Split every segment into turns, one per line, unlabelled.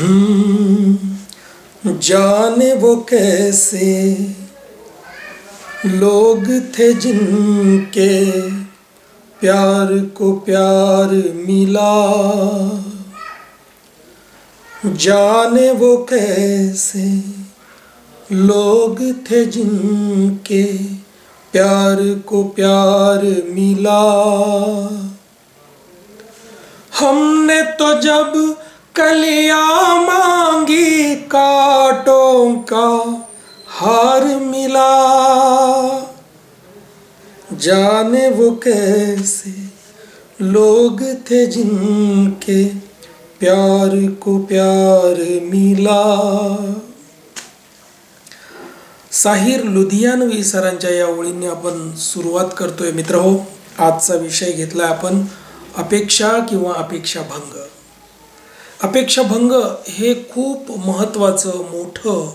हम्म, जाने वो कैसे? लोग थे जिनके प्यार को प्यार मिला। जाने वो कैसे? लोग थे जिनके प्यार को प्यार मिला। हमने तो जब कलिया मांगी काटों का हार मिला। जाने वो कैसे लोग थे जिनके प्यार को प्यार मिला। साहिर लुधियानवी सरांच्या या ओळींनी आपण सुरुवात करतोय मित्र हो आजचा विषय घेतला आपण अपेक्षा किंवा अपेक्षाभंग. अपेक्षाभंग हे खूप महत्त्वाचं मोठं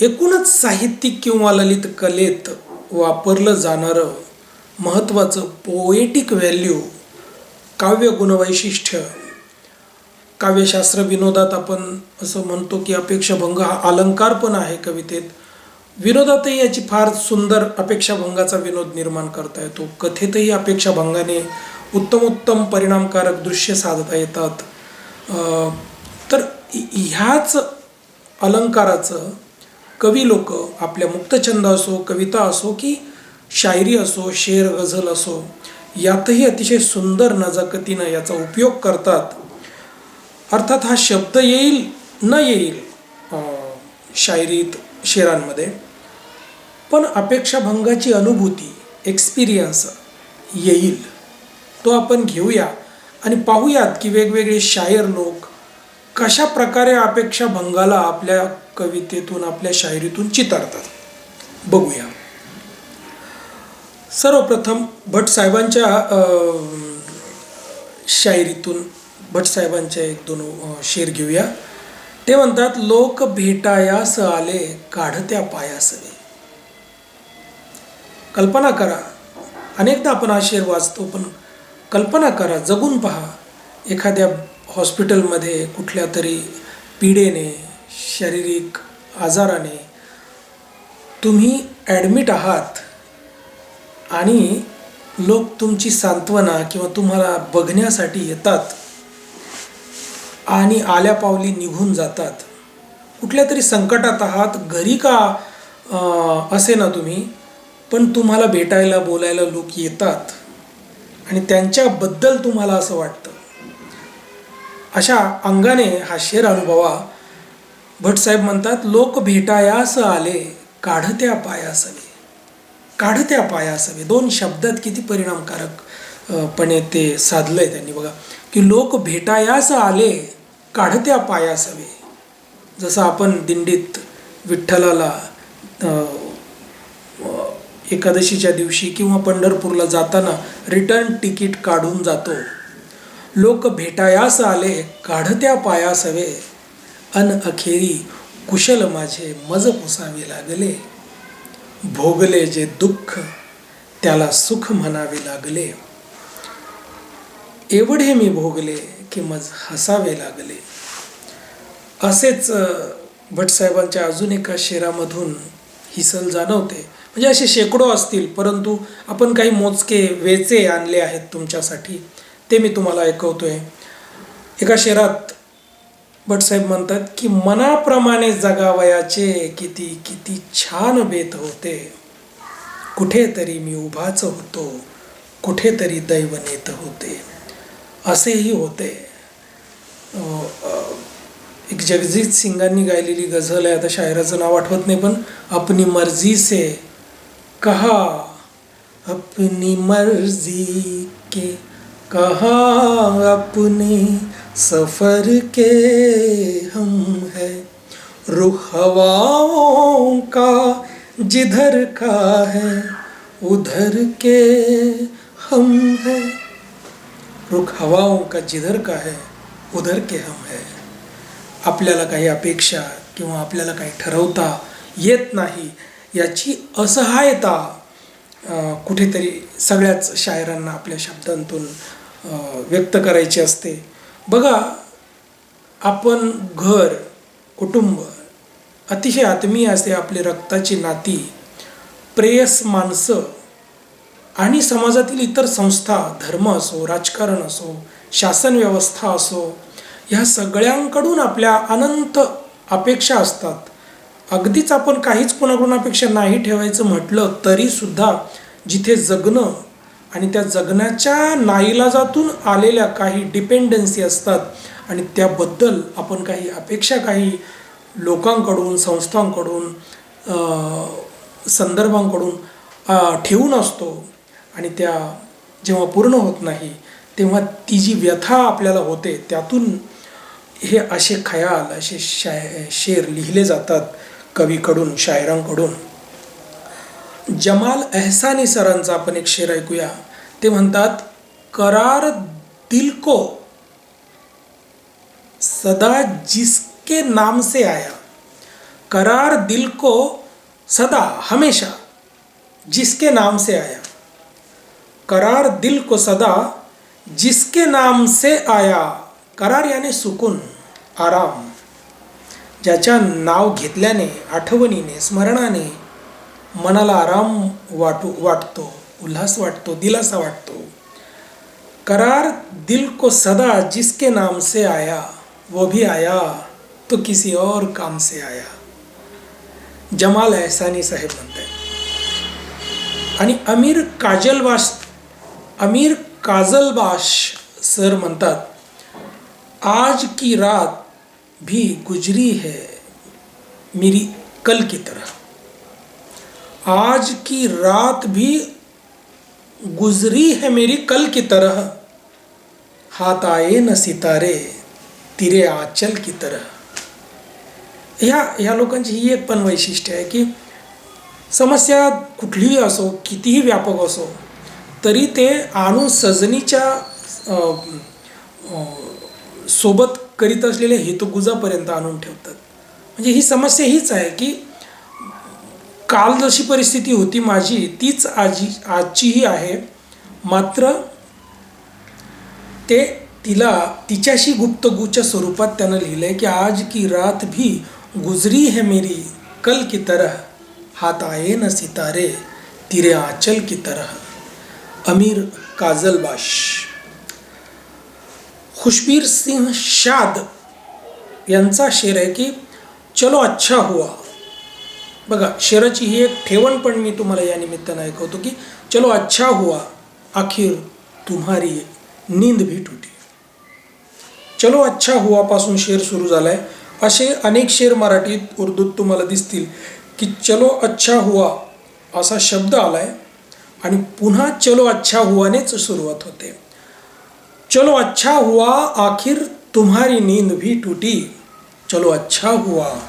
एकूणच साहित्यिक किंवा ललित कलेत वापरलं जाणारं महत्त्वाचं पोएटिक व्हॅल्यू काव्य गुणवैशिष्ट्य. काव्यशास्त्र विनोदात आपण असं म्हणतो की अपेक्षाभंग हा अलंकार पण आहे कवितेत. विनोदातही याची फार सुंदर अपेक्षाभंगाचा विनोद निर्माण करता येतो. कथेतही अपेक्षाभंगाने उत्तम उत्तम परिणामकारक दृश्य साधता येतात. तर ह्याच अलंकाराचं कवी लोक आपल्या मुक्तछंद असो कविता असो की शायरी असो शेर गझल असो यातही अतिशय सुंदर नजाकतीनं याचा उपयोग करतात. अर्थात हा शब्द येईल न येईल शायरीत शेरांमध्ये पण अपेक्षाभंगाची अनुभूती एक्सपिरियन्स येईल तो आपण घेऊया. आणि पाहूयात की वेगवेगळे शायर लोक कशा प्रकारे अपेक्षा भंगाला आपल्या कवितेतून आपल्या शायरीतून चितारतात. बघूया. सर्वप्रथम भट साहेबांच्या शायरीतून भट साहेबांच्या एक दोन शेर घेऊया. ते म्हणतात लोक भेटायास आले काढत्या पायासवे कल्पना करा. अनेकदा आपण हा शेर वाचतो पण कल्पना करा जगून पहा. एखाद्या हॉस्पिटलमध्ये कुठल्या तरी पीडेने शारीरिक आजाराने तुम्ही ॲडमिट आहात आणि लोक तुमची सांत्वना किंवा तुम्हाला बघण्यासाठी येतात आणि आल्या पावली निघून जातात. कुठल्या तरी संकटात आहात घरी का असे ना तुम्ही पण तुम्हाला भेटायला बोलायला लोक येतात. आणि त्यांच्याबद्दल तुम्हाला असं वाटतं. अशा अंगाने हा शेर अनुभवा. भटसाहेब म्हणतात लोक भेटायास आले काढत्या पायासवे काढत्या पायासवे दोन शब्दात किती परिणामकारक पणे ते साधलंय त्यांनी. बघा की लोक भेटायास आले काढत्या पायासवे जसं आपण दिंडीत विठ्ठलाला एकादशीच्या दिवशी किंवा पंढरपूरला जाताना रिटर्न तिकीट काढून जातो. लोक भेटायास आले काढत्या पायासवे. अन अखेरी कुशल माझे मज पुसावे लागले. भोगले जे दुःख त्याला सुख म्हणावे लागले. एवढे मी भोगले की मज हसावे लागले. असेच भटसाहेबांच्या अजून एका शेरामधून हिसल जाणवते. म्हणजे असे शेकडो असतील परंतु आपण काही मोजके वेचे आणले आहेत तुमच्यासाठी. ते मी तुम्हाला ऐकवतो आहे एका शेरात भटसाहेब म्हणतात की मनाप्रमाणे जगावयाचे किती किती छान बेत होते. कुठेतरी मी उभाच होतो कुठेतरी दैव नेत होते. असेही होते. एक जगजीत सिंगांनी गायलेली गझल आहे आता शायराचं नाव आठवत नाही पण अपनी मर्जी से कहा, अपनी मर्ज़ी के कहा, अपने सफ़र के हम है। रुख हवाओं का जिधर का है, उधर के हम है। रुख हवाओं का जिधर का है, उधर के हम है। आपल्याला काही अपेक्षा किंवा आपल्याला काही ठरवता येत नाही. याची असहायता कुठेतरी सगळ्याच शायरांना आपल्या शब्दांतून व्यक्त करायची असते. बघा आपण घर कुटुंब अतिशय आत्मीय असे आपले रक्ताची नाती प्रेयस माणसं आणि समाजातील इतर संस्था धर्म असो राजकारण असो शासन व्यवस्था असो ह्या सगळ्यांकडून आपल्या अनंत अपेक्षा असतात. अगदीच आपण काहीच कोणाकोणापेक्षा नाही ठेवायचं म्हटलं तरीसुद्धा जिथे जगणं आणि त्या जगण्याच्या नाईलाजातून आलेल्या काही डिपेंडन्सी असतात आणि त्याबद्दल आपण काही अपेक्षा काही लोकांकडून संस्थांकडून संदर्भांकडून ठेवून असतो. आणि त्या जेव्हा पूर्ण होत नाही तेव्हा ती जी व्यथा आपल्याला होते त्यातून हे असे खयाल असे शाय शेर लिहिले जातात. कवीकडून, शायरांकडून. जमाल एहसानी सरांचा आपण एक शेर ऐकूया. ते म्हणतात, करार दिल को सदा जिसके नाम से आया। करार दिल को सदा, हमेशा जिसके नाम से आया। करार दिल को सदा जिसके नाम से आया। करार याने सुकून, आराम। ज्याच्या नाव घेतल्याने आठवणीने स्मरणाने मनाला आराम वाटू वाटतो उल्हास वाटतो दिलासा वाटतो. करार दिल को सदा जिसके नाम से आया वो भी आया तो किसी और काम से आया. जमाल एहसानी साहेब म्हणताय आणि अमीर काजलबाश अमीर काजलबाश सर म्हणतात आज की रात भी गुजरी है मेरी कल की तरह। आज की रात भी गुजरी है मेरी कल की तरह। हाथ आए न सितारे तिरे आंचल की तरह। ह्या ह्या लोकांची ही एक पण वैशिष्ट्य आहे की समस्या कुठलीही असो कितीही व्यापक असो तरी ते आणून सजनीच्या अ, अ, सोबत करीत असलेल्या हेतुगुजापर्यंत आणून ठेवतात. म्हणजे ही समस्या हीच आहे की काल जशी परिस्थिती होती माझी तीच आजी आजचीही आहे. मात्र ते तिला तिच्याशी गुप्तगूच्या स्वरूपात त्यानं लिहिलं आहे की आज की रात भी गुजरी है मेरी कल की तरह हात आए न सितारे तिरे आचल की तरह अमीर काजलबाश खुशबीर सिंह शाद यांचा शेर आहे की चलो अच्छा हुआ. बघा शेराची ही एक ठेवण पण मी तुम्हाला या निमित्तानं ऐकवतो की चलो अच्छा हुआ आखिर तुम्हारी नींद भी टूटी. चलो अच्छा हुआपासून शेर सुरू झालाय. असे अनेक शेर मराठीत उर्दूत तुम्हाला दिसतील की चलो अच्छा हुआ असा शब्द आलाय आणि पुन्हा चलो अच्छा हुआनेच सुरुवात होते. चलो अच्छा हुआ, आखिर तुम्हारी नींद भी टूटी। चलो अच्छा हुआ,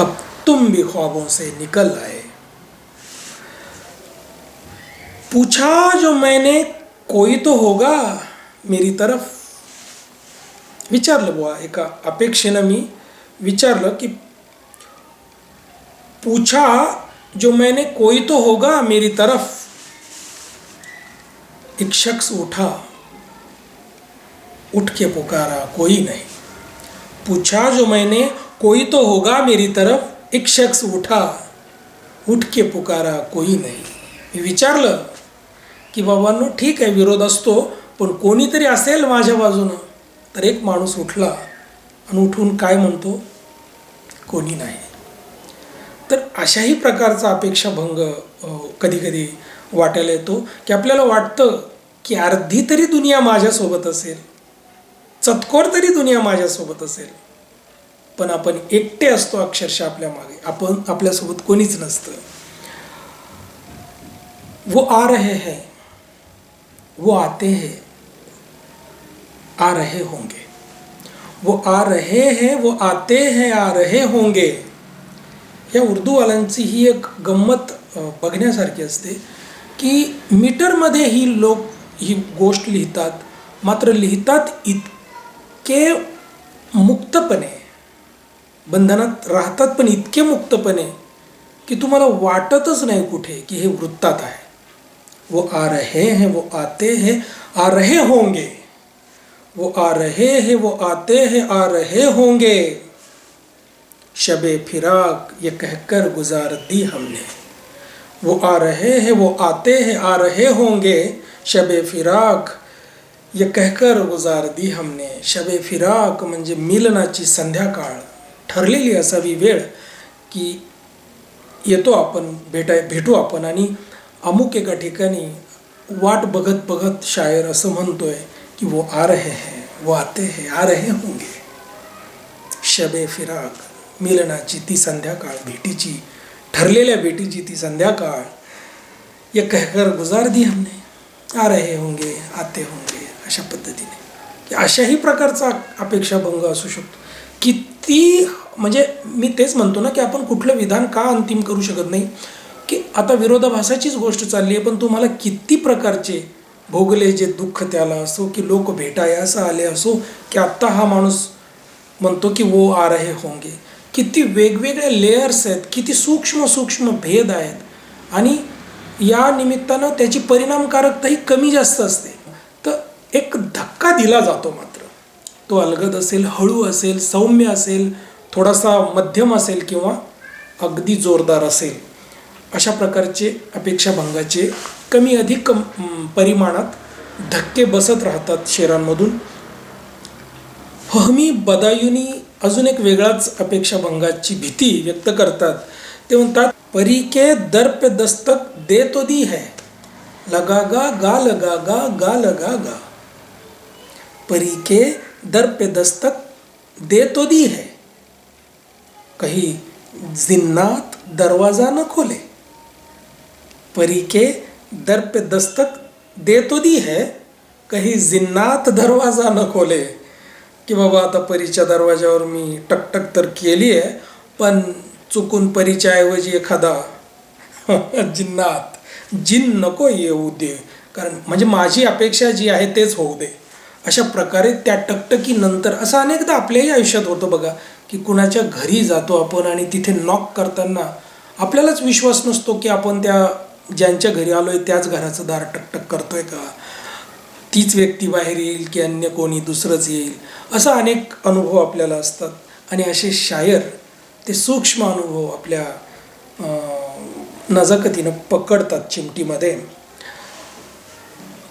अब तुम भी ख्वाबों से निकल आए। पूछा जो मैंने, कोई तो होगा मेरी तरफ़। विचारलं बुवा एका अपेक्षेनं मी विचारलं की पूछा जो मैंने, कोई तो होगा मेरी तरफ़। एक शख्स उठा। उठ के पुकारा कोई नहीं। पूछा जो मैंने कोई तो होगा मेरी तरफ। एक शख्स उठा उठ के पुकारा कोई नाही। मी विचारलं की बाबांनो ठीक आहे विरोध असतो पण कोणीतरी असेल माझ्या बाजूनं तर एक माणूस उठला आणि उठून काय म्हणतो? कोणी नाही. तर अशाही प्रकारचा अपेक्षाभंग कधी कधी वाटायला येतो की आपल्याला वाटतं की अर्धी तरी दुनिया माझ्यासोबत असेल. चतकोर तरी दुनिया माझ्यासोबत असेल. पण आपण एकटे असतो अक्षरशः आपल्या मागे. आपण आपल्यासोबत कोणीच नसतं. वो आ रहे हैं. वो आते हैं. आ रहे होंगे. वो आ रहे हैं वो आते हैं आ रहे होंगे. या उर्दूवाल्यांची ही एक गंमत बघण्यासारखी असते की मीटरमध्ये ही लोक ही गोष्ट लिहितात. मात्र लिहितात इतके मुक्तपणे, बंधनात राहतात पण इतके मुक्तपणे की तुम्हाला वाटतच नाही कुठे की हे वृत्तात आहे. वो आ रहे हैं, वो आते हैं, आ रहे होंगे. वो आ रहे हैं, वो आते हैं, आ रहे होंगे. शबे फिराक, ये कहकर गुजार दी हमने. वो आ रहे हैं, वो आते हैं, आ रहे होंगे. शबे फिराक ये कहकर गुजार दी हमने शबे फिराक म्हणजे मिलनाची संध्याकाळ. ठरलेली असावी वेळ की येतो आपण भेटाय भेटू आपण आणि अमुक एका ठिकाणी वाट बघत बघत शायर असं म्हणतोय की वो आ रहे हैं वो आते हैं आ रहे होंगे. शबे फिराक मिलनाची ती संध्याकाळ भेटीची ठरलेल्या भेटीची ती संध्याकाळ. ये कहकर गुजार दी हमने आ रहे होंगे आते होंगे. अशा पद्धतीने. की अशाही प्रकारचा अपेक्षाभंग असू शकतो. किती म्हणजे मी तेच म्हणतो ना की आपण कुठलं विधान का अंतिम करू शकत नाही? की आता विरोधाभासाचीच गोष्ट चालली आहे पण तुम्हाला किती प्रकारचे भोगले जे दुःख त्याला असो की लोक भेटाय असं आले असो की आत्ता हा माणूस म्हणतो की वो आ रहे होंगे. किती वेगवेगळे लेयर्स आहेत किती सूक्ष्म सूक्ष्म भेद आहेत. आणि या निमित्तानं त्याची परिणामकारकताही कमी जास्त असते. एक धक्का दिला जातो मात्र. तो अलगद असेल हळू असेल सौम्य असेल थोडासा मध्यम असेल किंवा अगदी जोरदार असेल अशा प्रकारचे अपेक्षाभंगाचे कमी अधिक कम परिमाणात धक्के बसत राहतात शेरांमधून. फहमी बदायुनी अजून एक वेगळाच अपेक्षाभंगाची भीती व्यक्त करतात. ते म्हणतात परी के दर पे दस्तक दे तो दी है. लगा गा गा लगा गा गा लगा गा परी के दर पे दस्तक दे तो दी है। कहीं जिन्नात दरवाज़ा न खोले। परी के दर पे दस्तक दे तो दी है कहीं जिन्नात दरवाज़ा न खोले। की बाबा आता परीच्या दरवाज्यावर मी टकटक तर केली आहे पण चुकून परीच्या ऐवजी एखादा जिन्नात जिन नको येऊ दे. कारण म्हणजे माझी अपेक्षा जी आहे तेच होऊ दे. अशा प्रकारे त्या टकटकीनंतर असं अनेकदा आपल्याही आयुष्यात होतं बघा की कुणाच्या घरी जातो आपण आणि तिथे नॉक करताना आपल्यालाच विश्वास नसतो की आपण त्या ज्यांच्या घरी आलो आहे त्याच घराचं दार टकटक करतोय का? तीच व्यक्ती बाहेर येईल की अन्य कोणी दुसरंच येईल? असा अनेक अनुभव आपल्याला असतात. आणि असे शायर ते सूक्ष्म अनुभव आपल्या नजाकतीनं पकडतात चिमटीमध्ये.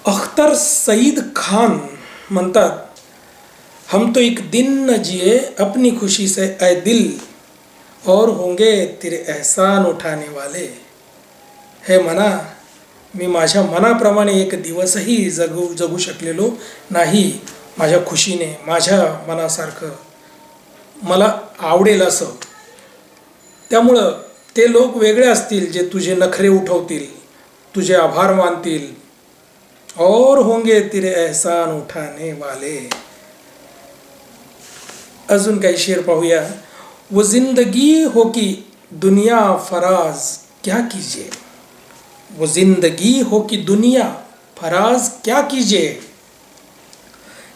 अख्तर सईद खान म्हणतात हम तो एक दिन न जिए अपनी खुशी से ए दिल और होंगे तेरे एहसान उठाने वाले। हे मना मी माझ्या मनाप्रमाणे एक दिवसही जगू जगू शकलेलो नाही माझ्या खुशीने माझ्या मनासारखं. मला आवडेल असं. त्यामुळं ते लोक वेगळे असतील जे तुझे नखरे उठवतील तुझे आभार मानतील और होंगे तेरे एहसान उठाने वाले। अजून का शेर पाहूया वो ज़िंदगी हो कि दुनिया फराज, क्या कीजिए? वो ज़िंदगी हो कि दुनिया फराज, क्या कीजिए?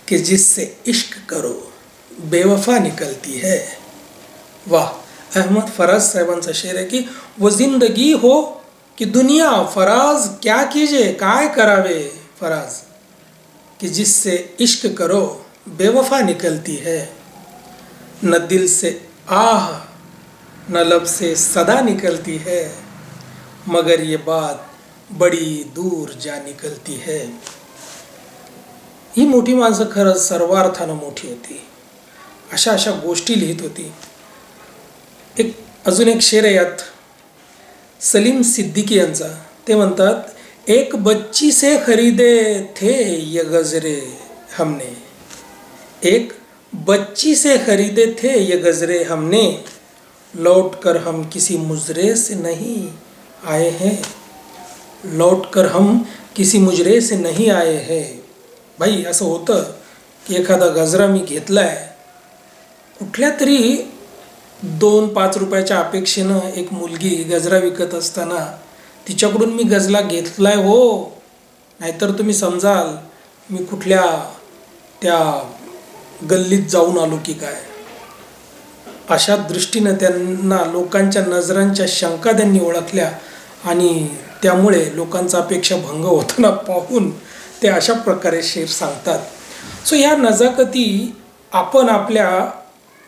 कि जिससे इश्क करो, बेवफा निकलती है। वाह, अहमद फराज साहेबांचा शेर है कि वो ज़िंदगी हो कि दुनिया फराज, क्या कीजिए? काय करावे? फराज, कि जिससे इश्क करो, बेवफा निकलती है। न दिल से आह, न लब से सदा निकलती है, मगर ये बात बडी दूर जा निकलती है। ही मोठी माणसं खरंच सर्वार्थानं मोठी होती। अशा अशा गोष्टी लिहित होती। एक अजून एक शेर आहे यात, सलीम सिद्दीकी यांचा. ते म्हणतात एक बच्ची से खरीदे थे ये गजरे हमने। एक बच्ची से खरीदे थे ये गजरे हमने। लौट कर हम किसी मुजरे से नहीं आए हैं। लौट कर हम किसी मुजरे से नहीं आए हैं। भाई असं होतं की एखादा गजरा मी घेतला आहे कुठल्या तरी दोन पाच रुपयाच्या अपेक्षेनं एक मुलगी गजरा विकत असताना तिच्याकडून मी गजला घेतलाय हो. नाहीतर तुम्ही समजाल मी कुठल्या त्या गल्लीत जाऊन आलो की काय? अशा दृष्टीनं त्यांना लोकांच्या नजरांच्या शंका त्यांनी ओळखल्या आणि त्यामुळे लोकांचा अपेक्षा भंग होताना पाहून ते अशा प्रकारे शेर सांगतात. सो ह्या नजाकती आपण आपल्या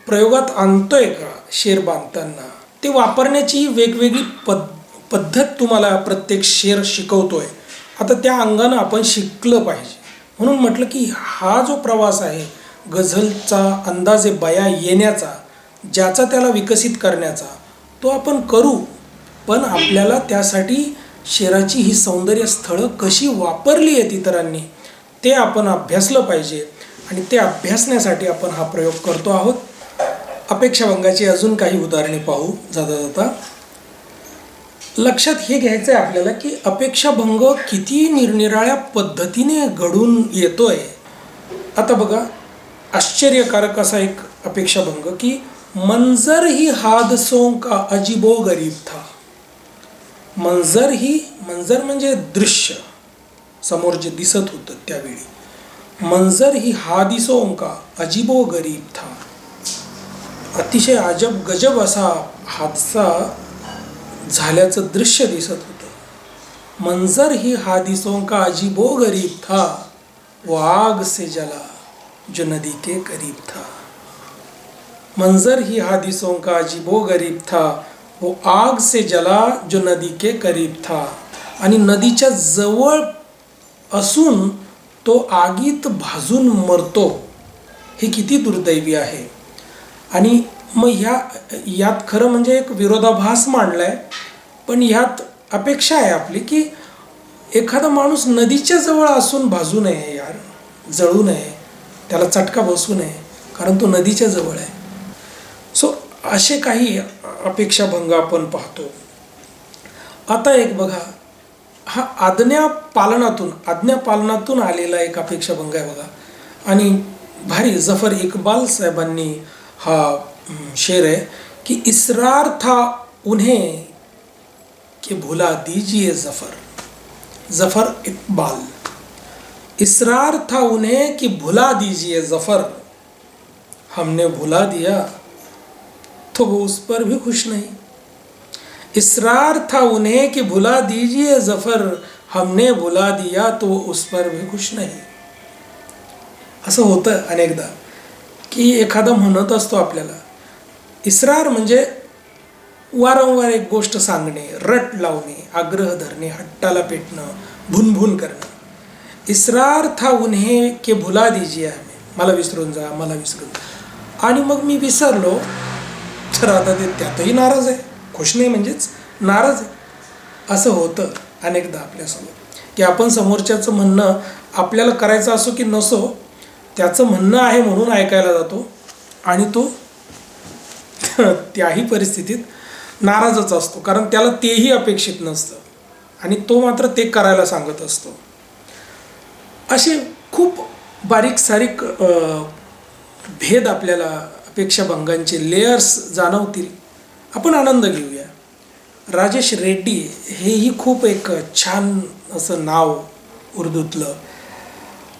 प्रयोगात आणतोय का शेर बांधताना? ते वापरण्याची वेगवेगळी पद्धत पद्धत तुम्हाला प्रत्येक शेर शिकवतो आहे आता त्या अंगानं आपण शिकलं पाहिजे. म्हणून म्हटलं की हा जो प्रवास आहे गझलचा अंदाजे बया येण्याचा ज्याचा त्याला विकसित करण्याचा तो आपण करू. पण आपल्याला त्यासाठी शेराची ही सौंदर्य स्थळं कशी वापरली आहेत इतरांनी ते आपण अभ्यासलं पाहिजे. आणि ते अभ्यासण्यासाठी आपण हा प्रयोग करतो आहोत. अपेक्षाभंगाची अजून काही उदाहरणे पाहू. जाता जाता लक्षात हे घ्यायचं आहे आपल्याला की अपेक्षाभंग किती निरनिराळ्या पद्धतीने घडून येतोय. आता बघा आश्चर्यकारक असा एक अपेक्षाभंग की मंजर ही हादसों का अजिबो गरीब था. मंजर ही मंजर म्हणजे दृश्य समोर जे दिसत होतं त्यावेळी. मंजर ही हादिसों का अजिबो गरीब था. अतिशय अजब गजब असा हादसा झाल्याचं दृश्य दिसत होतं. मंजर ही हादिसों का अजीबो गरीब था वो आग से जला जो नदी के करीब था. मंजर ही हादिसों का अजीबो गरीब था वो आग से जला जो नदी के करीब था. आणि नदीच्या जवळ असून तो आगीत भाजून मरतो. हे किती दुर्दैवी आहे. आणि मग ह्या यात खरं म्हणजे एक विरोधाभास मांडला आहे पण ह्यात अपेक्षा आहे आपली की एखादा माणूस नदीच्या जवळ असून भाजू नये यार जळू नये त्याला चटका बसू नये कारण तो नदीच्या जवळ आहे. सो असे काही अपेक्षाभंग आपण पाहतो. आता एक बघा हा आज्ञा पालनातून आज्ञा पालनातून आलेला एक अपेक्षाभंग आहे बघा. आणि भारी जफर इकबाल साहेबांनी हा शेर है कि इसरार था उन्हें कि भुला दीजिए ज़फ़र। ज़फ़र इकबाल। इसरार था उन्हें कि भुला दीजिए ज़फ़र। हमने भुला दिया तो वो उस पर भी खुश नहीं। इसरार था उन्हें कि भुला दीजिए ज़फ़र। हमने भुला दिया तो वो उस पर भी खुश नहीं। असं होतं अनेकदा की एखादा म्हणत असतो आपल्याला इसरार म्हणजे वारंवार एक गोष्ट सांगणे रट लावणे आग्रह धरणे हट्टाला पेटणं भुनभुन करणं. इसरार था उन्हे के भुला दिजिया मला विसरून जा मला विसरून जा. आणि मग मी विसरलो तर आता ते त्यातही नाराज आहे. खुश नाही म्हणजेच नाराज आहे. असं होतं अनेकदा आपल्यासमोर. की आपण समोरच्याचं म्हणणं आपल्याला करायचं असो की नसो त्याचं म्हणणं आहे म्हणून ऐकायला जातो आणि तो त्याही परिस्थितीत नाराजच असतो. कारण त्याला तेही अपेक्षित नसतं. आणि तो मात्र ते करायला सांगत असतो. असे खूप बारीक सारीक भेद आपल्याला अपेक्षाभंगांचे लेयर्स जाणवतील. आपण आनंद घेऊया. राजेश रेड्डी हेही खूप एक छान असं नाव उर्दूतलं.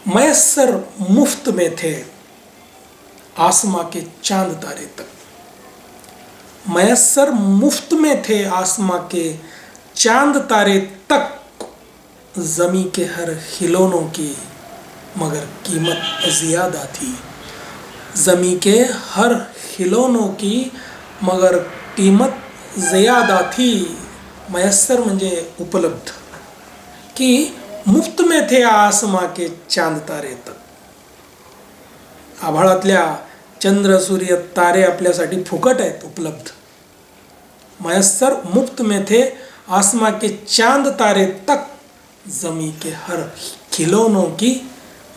मयस्सर मुफ्त में थे के चांद तारे तक. मयस्सर मुफ़्त में थे आसमां के चाँद तारे तक, जमी के हर खिलौनों की, मगर कीमत ज़्यादा थी। जमी के हर खिलौनों की, मगर कीमत ज़्यादा थी। मयस्सर मुझे उपलब्ध की मुफ़्त में थे आसमां के चाँद तारे तक। आभाळातल्या चंद्र सूर्य तारे आपल्यासाठी फुकट आहेत उपलब्ध. मयस्सर मुफ्त में थे के चांद तारे तक जमी के हर खिलौनों की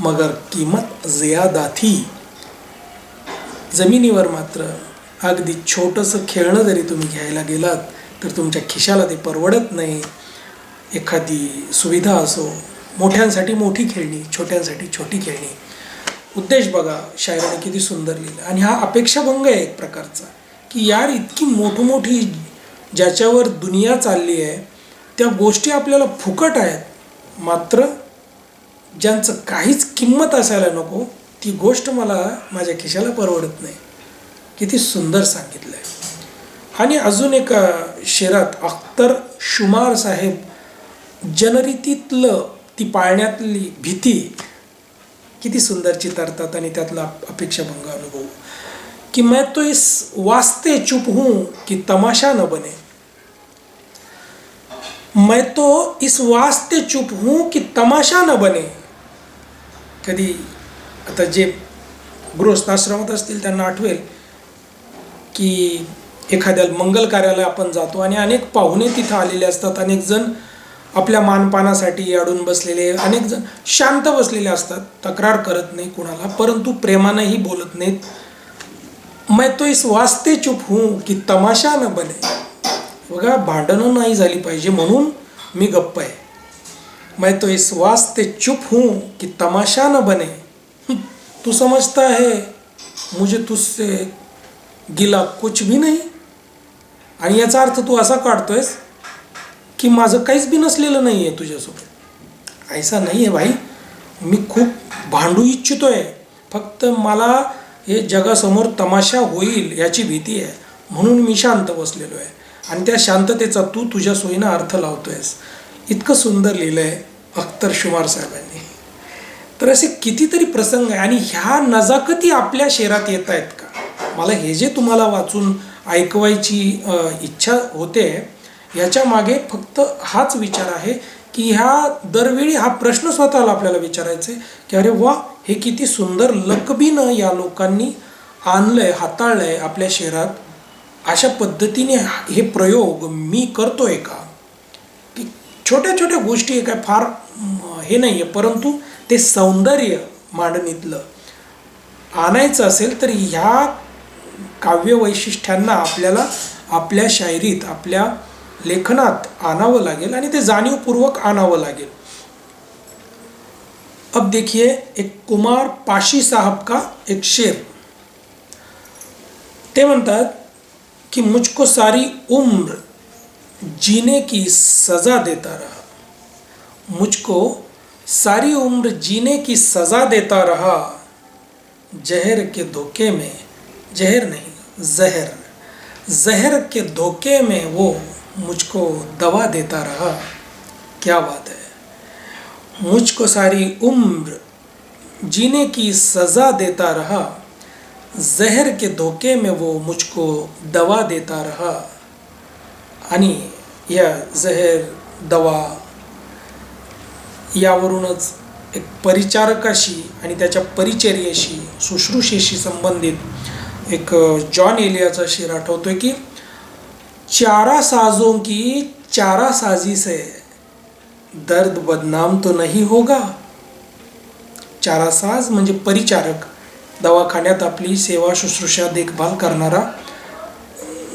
मगर कीमत ज़्यादा थी. जमिनीवर मात्र अगदी छोटंसं खेळणं जरी तुम्ही घ्यायला गेलात तर तुमच्या खिशाला ते परवडत नाही. एखादी सुविधा असो मोठ्यांसाठी मोठी खेळणी छोट्यांसाठी छोटी खेळणी उद्देश बघा शायराने किती सुंदर लिहिलं. आणि हा अपेक्षाभंग आहे एक प्रकारचा की यार इतकी मोठमोठी ज्याच्यावर दुनिया चालली आहे त्या गोष्टी आपल्याला फुकट आहेत. मात्र ज्यांचं काहीच किंमत असायला नको ती गोष्ट मला माझ्या खिशाला परवडत नाही. किती सुंदर सांगितलं आहे आणि अजून एका शेरात अख्तर शुमार साहेब जनरीतीतलं ती पाळण्यातली भीती किती सुंदर चितारतात आणि त्यातला अपेक्षाभंग अनुभव. कि मैं तो इस वास्ते चुप हूं कि तमाशा न बने. मैं तो इस वास्ते चुप हूं की तमाशा न बने. कधी आता जे गृहस्थ आश्रमात असतील त्यांना आठवेल की एखाद्या मंगल कार्याला आपण जातो आणि अनेक पाहुणे तिथं आलेले असतात. अनेक जण आपल्या मानपानासाठी अडून बसलेले अनेक जण शांत बसलेले असतात. तक्रार करत नाही कुणाला परंतु प्रेमानंही बोलत नाहीत. मैं तो इस वास्ते चुप हूं की तमाशा न बने. बघा भांडणं नाही झाली पाहिजे म्हणून मी गप्प आहे. मैं तो इस वास्ते चुप हूं की तमाशा न बने. तू समजता है मुझे तुझसे गिला कुछ भी नाही. आणि याचा अर्थ तू असा काढतोयस की माझं काहीच बी नसलेलं नाही आहे तुझ्यासोबत. ऐसा नाही आहे भाई. मी खूप भांडू इच्छितो आहे फक्त मला हे जगासमोर तमाशा होईल याची भीती आहे. म्हणून मी शांत बसलेलो आहे. आणि त्या शांततेचा तू तुझ्या सोयीनं अर्थ लावतोयस. इतकं सुंदर लिहिलं आहे अख्तर शुमार साहेबांनी. तर असे कितीतरी प्रसंग आहे आणि ह्या नजाकती आपल्या शहरात येत आहेत का? मला हे जे तुम्हाला वाचून ऐकवायची इच्छा होते याच्या मागे फक्त हाच विचार आहे की ह्या दरवेळी हा प्रश्न स्वतःला आपल्याला विचारायचा आहे की अरे वा हे किती सुंदर लकबीनं या लोकांनी आणलंय हाताळलंय आपल्या शहरात. अशा पद्धतीने हे प्रयोग मी करतोय का? की छोट्या छोट्या गोष्टी काय फार हे नाही आहे परंतु ते सौंदर्य मांडणीतलं आणायचं असेल तर ह्या काव्य वैशिष्ट्यांना आपल्याला आपल्या शायरीत आपल्या लेखनात आणावं लागेल आणि ते जाणीवपूर्वक आणावं लागेल. अब देखिए एक कुमार पाशी साहब का एक शेर. ते म्हणतात कि, मुझको सारी उम्र जीने की सज़ा देता रहा। मुझको सारी उम्र जीने की सज़ा देता रहा। जहर के धोखे में, जहर नहीं, जहर जहर के धोखे में वो मुझको दवा देता रहा क्या बात है। मुझको सारी उम्र जीने की सज़ा देता रहा जहर के धोके में वो मुझको दवा देता रहा। आणि या जहर दवा यावरूनच एक परिचारकाशी आणि त्याच्या परिचर्येशी शुश्रूषेशी संबंधित एक जॉन एलियाचा शेर आठवतोय की चारा साजों की चारा साजी से दर्द बदनाम तो नहीं होगा। चारा साज म्हणजे परिचारक दवाखान्यात आपली सेवा शुश्रूषा देखभाल करणारा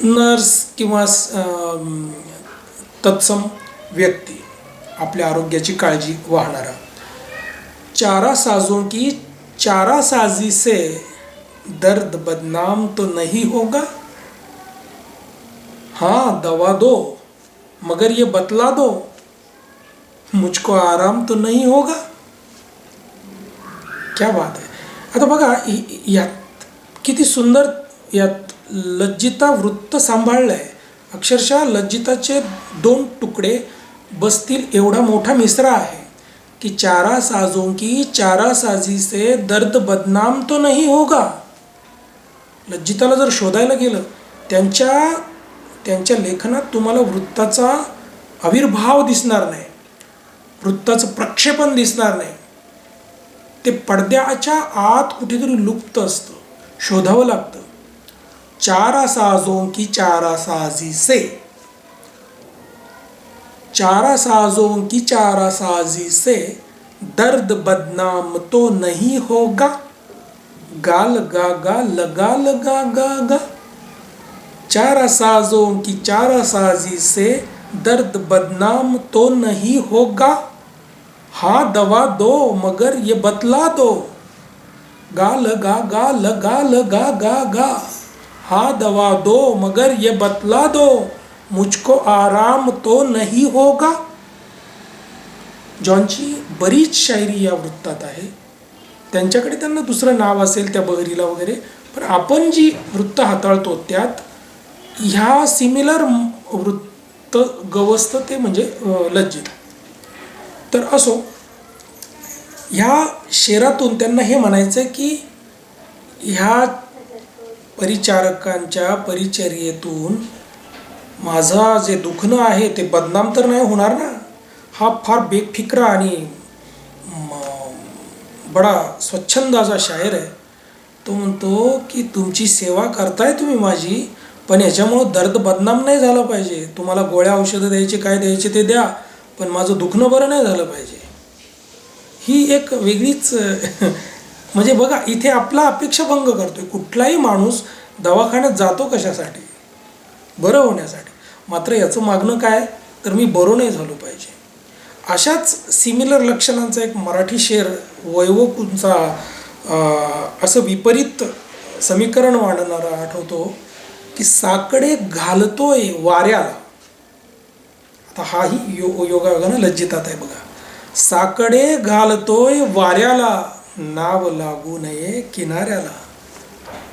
नर्स किंवा अं, तत्सम व्यक्ती आपल्या आरोग्याची काळजी वाहणारा. चारा साजों की चारा साजी से दर्द बदनाम तो नहीं होगा। हाँ दवा दो मगर ये बतला दो मुझको आराम तो नहीं होगा। क्या बात आहे आता बघा यात किती सुंदर यात लज्जिता वृत्त सांभाळलं आहे अक्षरशः लज्जिताचे दोन तुकडे बसतील एवढा मोठा मिसरा आहे की चारा साजों की चारा साजी से दर्द बदनाम तो नहीं होगा. लज्जिताला जर शोधायला गेलं त्यांच्या त्यांच्या लेखनात तुम्हाला वृत्ताचा आविर्भाव दिसणार नाही. वृत्ताचं प्रक्षेपण दिसणार नाही. ते पडद्याच्या आत कुठेतरी लुप्त असतं शोधावं लागतं. चारा साजों की चारा साजी से. चारा साजों की चारा साजी से दर्द बदनाम तो नहीं होगा. गाल गा गा लगा लगा गा गा. चारा साजों की चारा साजी से दर्द बदनाम तो नहीं होगा? हाँ दवा दो, मगर ये बतला दो। गा गा लगा लगा, गा गा। हाँ दवा दो, मगर ये बतला दो। मुझको आराम तो नहीं होगा? जॉनची बरीच शायरी या वृत्तात आहे. त्यांच्याकडे त्यांना दुसरं नाव असेल त्या बहरीला वगैरे, पण आपण जी वृत्त हाताळतो त्यात ह्या सिमिलर वृत्त गवस्त ते म्हणजे लज्जित तर असो ह्या शेरातून त्यांना हे म्हणायचं आहे की ह्या परिचारकांच्या परिचर्येतून माझा जे दुखणं आहे ते बदनाम तर नाही होणार ना? हा फार बेफिक्रा आणि बडा स्वच्छंद असा शायर आहे. तो म्हणतो की तुमची सेवा करताय तुम्ही माझी पण याच्यामुळं दर्द बदनाम नाही झालं पाहिजे. तुम्हाला गोळ्या औषधं द्यायचे काय द्यायचे ते द्या पण माझं दुखणं बरं नाही झालं पाहिजे. ही एक वेगळीच म्हणजे बघा इथे आपला अपेक्षाभंग करतोय. कुठलाही माणूस दवाखान्यात जातो कशासाठी? बरं होण्यासाठी. मात्र याचं मागणं काय? तर मी बरं नाही झालो पाहिजे. अशाच सिमिलर लक्षणांचा एक मराठी शेर वैवकूंचा असं विपरीत समीकरण मांडणारा आठवतो. की साकडे घालतोय वाऱ्याला. आता हाही यो योगायोगानं लज्जितात आहे बघा. साकडे घालतोय वाऱ्याला नाव लागू नये किनाऱ्याला.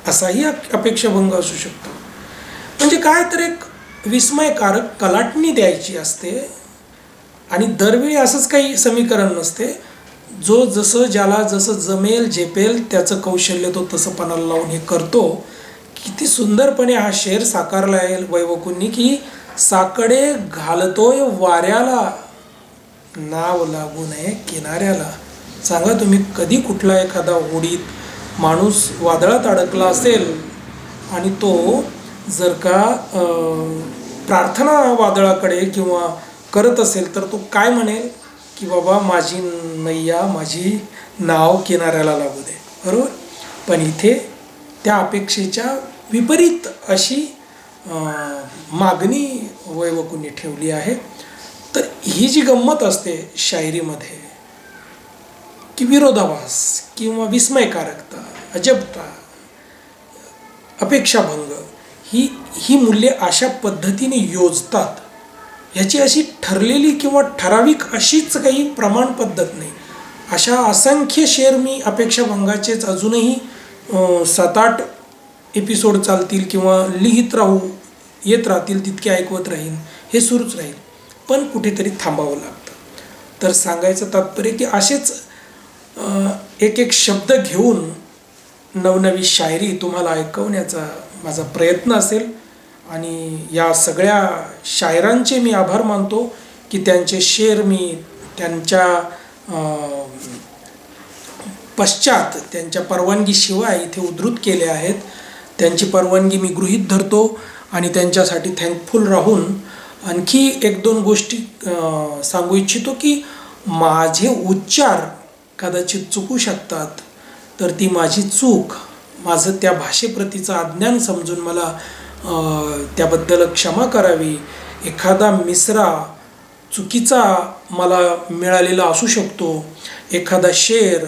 असाही अपेक्षाभंग असू शकतो. म्हणजे काय तर एक विस्मयकारक कलाटणी द्यायची असते आणि दरवेळी असंच काही समीकरण नसते. जो जसं ज्याला जसं जमेल झेपेल त्याचं कौशल्य तो तसं पणाला लावून हे करतो. किती सुंदरपणे हा शेर साकारला आहे वैवकुंनी की साकडे घालतोय वाऱ्याला. नाव लागू नये किनाऱ्याला. सांगा तुम्ही कधी कुठला एखादा होडीत माणूस वादळात अडकला असेल आणि तो जर का प्रार्थना वादळाकडे किंवा करत असेल तर तो काय म्हणेल? की बाबा माझी नैया माझी नाव किनाऱ्याला लागू दे. बरोबर? पण इथे त्या अपेक्षेच्या विपरीत अशी मागणी वैवकुंनी ठेवली आहे. तर ही जी गंमत असते शायरीमध्ये की विरोधाभास किंवा विस्मयकारकता अजबता अपेक्षाभंग ही ही मूल्ये अशा पद्धतीने योजतात ह्याची अशी ठरलेली किंवा ठराविक अशीच काही प्रमाण पद्धत नाही. अशा असंख्य शेर मी अपेक्षाभंगाचेच अजूनही सात आठ एपिसोड चालतील किंवा लिहित राहू येत राहतील तितके ऐकवत राहीन हे सुरूच राहील. पण कुठेतरी थांबावं लागतं. तर सांगायचं तात्पर्य की असेच एक एक शब्द घेऊन नवनवी शायरी तुम्हाला ऐकवण्याचा माझा प्रयत्न असेल. आणि या सगळ्या शायरांचे मी आभार मानतो की त्यांचे शेर मी त्यांच्या पश्चात त्यांच्या परवानगीशिवाय इथे उद्धृत केले आहेत. त्यांची परवानगी मी गृहीत धरतो आणि त्यांच्यासाठी थँकफुल राहून आणखी एक दोन गोष्टी सांगू इच्छितो की माझे उच्चार कदाचित चुकू शकतात तर ती माझी चूक. माझं त्या भाषेप्रतीचं अज्ञान समजून मला त्याबद्दल क्षमा करावी. एखादा मिसरा चुकीचा मला मिळालेला असू शकतो. एखादा शेर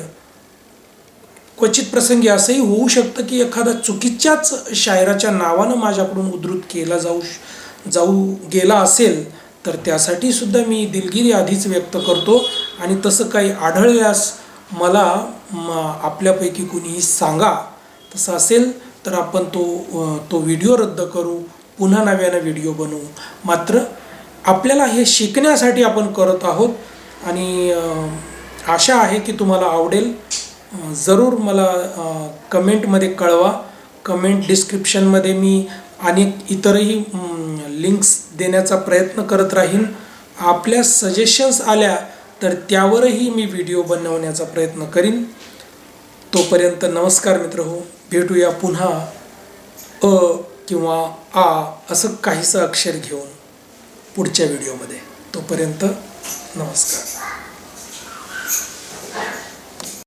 क्वचित प्रसंगी असंही होऊ शकतं की एखादा चुकीच्याच शायराच्या नावानं माझ्याकडून उद्धृत केला जाऊ श- जाऊ गेला असेल तर त्यासाठी सुद्धा मी दिलगिरी आधीच व्यक्त करतो. आणि तसं काही आढळल्यास मला म आपल्यापैकी कुणीही सांगा. तसं असेल तर आपण तो तो व्हिडिओ रद्द करू. पुन्हा नव्यानं व्हिडिओ बनवू. मात्र आपल्याला हे शिकण्यासाठी आपण करत आहोत. आणि आशा आहे की तुम्हाला आवडेल. जरूर मला कमेंटमध्ये कळवा. कमेंट डिस्क्रिप्शनमध्ये मी अनेक इतरही लिंक्स देण्याचा प्रयत्न करत राहीन. आपल्या सजेशन्स आल्या तर त्यावरही मी व्हिडिओ बनवण्याचा प्रयत्न करीन. तोपर्यंत नमस्कार मित्र हो भेटूया पुन्हा अ किंवा आ असं काहीसं अक्षर घेऊन पुढच्या व्हिडिओमध्ये तोपर्यंत नमस्कार.